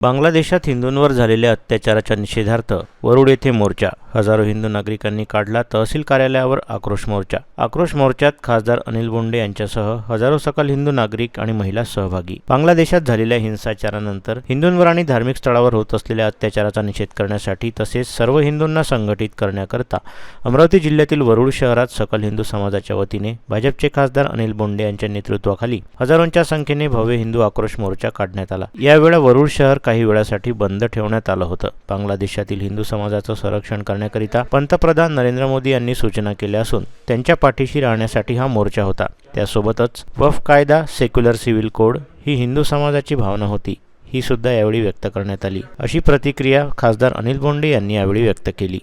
बांगलादेशात हिंदूंवर झालेल्या अत्याचाराच्या निषेधार्थ वरुड येथे मोर्चा हजारो हिंदू नागरिकांनी काढला तहसील कार्यालयावर आक्रोश मोर्चा. आक्रोश मोर्चात खासदार अनिल बोंडे यांच्यासह हजारो सकल हिंदू नागरिक आणि महिला सहभागी. बांगलादेशात झालेल्या हिंसाचारानंतर हिंदूंवर आणि धार्मिक स्थळावर होत असलेल्या अत्याचाराचा निषेध करण्यासाठी तसेच सर्व हिंदूंना संघटित करण्याकरता अमरावती जिल्ह्यातील वरुड शहरात सकल हिंदू समाजाच्या वतीने भाजपचे खासदार अनिल बोंडे यांच्या नेतृत्वाखाली हजारोंच्या संख्येने भव्य हिंदू आक्रोश मोर्चा काढण्यात आला. यावेळा वरुड शहर काही वेळासाठी बंद ठेवण्यात आलं होतं. बांगलादेशातील हिंदू समाजाचं संरक्षण करण्याकरिता पंतप्रधान नरेंद्र मोदी यांनी सूचना केल्या असून त्यांच्या पाठीशी राहण्यासाठी हा मोर्चा होता. त्यासोबतच वफ कायदा सेक्युलर सिव्हिल कोड ही हिंदू समाजाची भावना होती ही सुद्धा यावेळी व्यक्त करण्यात आली. अशी प्रतिक्रिया खासदार अनिल बोंडे यांनी यावेळी व्यक्त केली.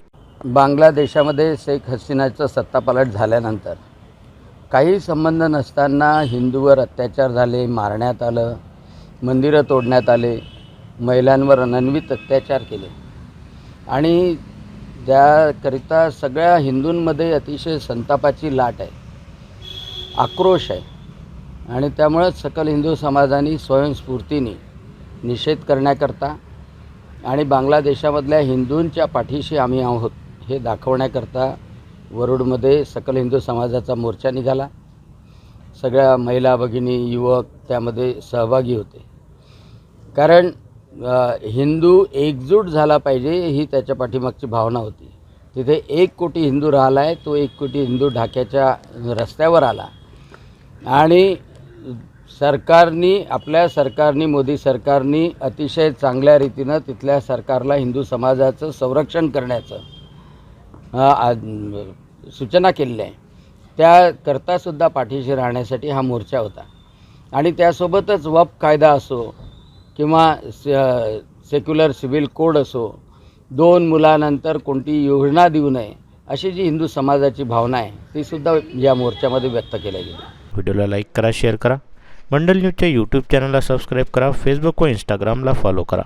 बांगलादेशामध्ये शेख हसीनाचं सत्तापालट झाल्यानंतर काही संबंध नसताना हिंदूवर अत्याचार झाले मारण्यात आलं मंदिरं तोडण्यात आले महिलांवर अनन्वित अत्याचार केले. आणि त्याकरिता सगळ्या हिंदूंमध्ये अतिशय संतापाची लाट आहे. आक्रोश आहे. आणि त्यामुळं सकल हिंदू समाजाने स्वयंस्फूर्तीने निषेध करण्याकरता आणि बांगलादेशामधल्या हिंदूंच्या पाठीशी आम्ही आहोत हे दाखवण्याकरता वरुडमध्ये सकल हिंदू समाजाचा मोर्चा निघाला. सगळ्या महिला भगिनी युवक त्यामध्ये सहभागी होते. कारण हिंदू एकजूट झाला पाहिजे ही त्याच्या पाठीमागची भावना होती. तिथे एक कोटी हिंदू राहिला आहे तो एक कोटी हिंदू ढाक्याच्या रस्त्यावर आला. आणि सरकारनी आपल्या सरकारनी मोदी सरकारनी अतिशय चांगल्या रीतीनं तिथल्या सरकारला हिंदू समाजाचं संरक्षण करण्याचं सूचना केलेल्या आहे त्याकरतासुद्धा पाठीशी राहण्यासाठी हा मोर्चा होता. आणि त्यासोबतच वप कायदा असो किंवा से सेक्युलर सिव्हिल कोड असो दोन मुलानंतर कोणती योजना देऊ नये अशी जी हिंदू समाजाची भावना आहे तीसुद्धा या मोर्चामध्ये व्यक्त केल्या गेली. व्हिडिओला लाईक करा शेअर करा. मंडल न्यूजच्या यूट्यूब चॅनलला सबस्क्राईब करा फेसबुक व इंस्टाग्रामला फॉलो करा.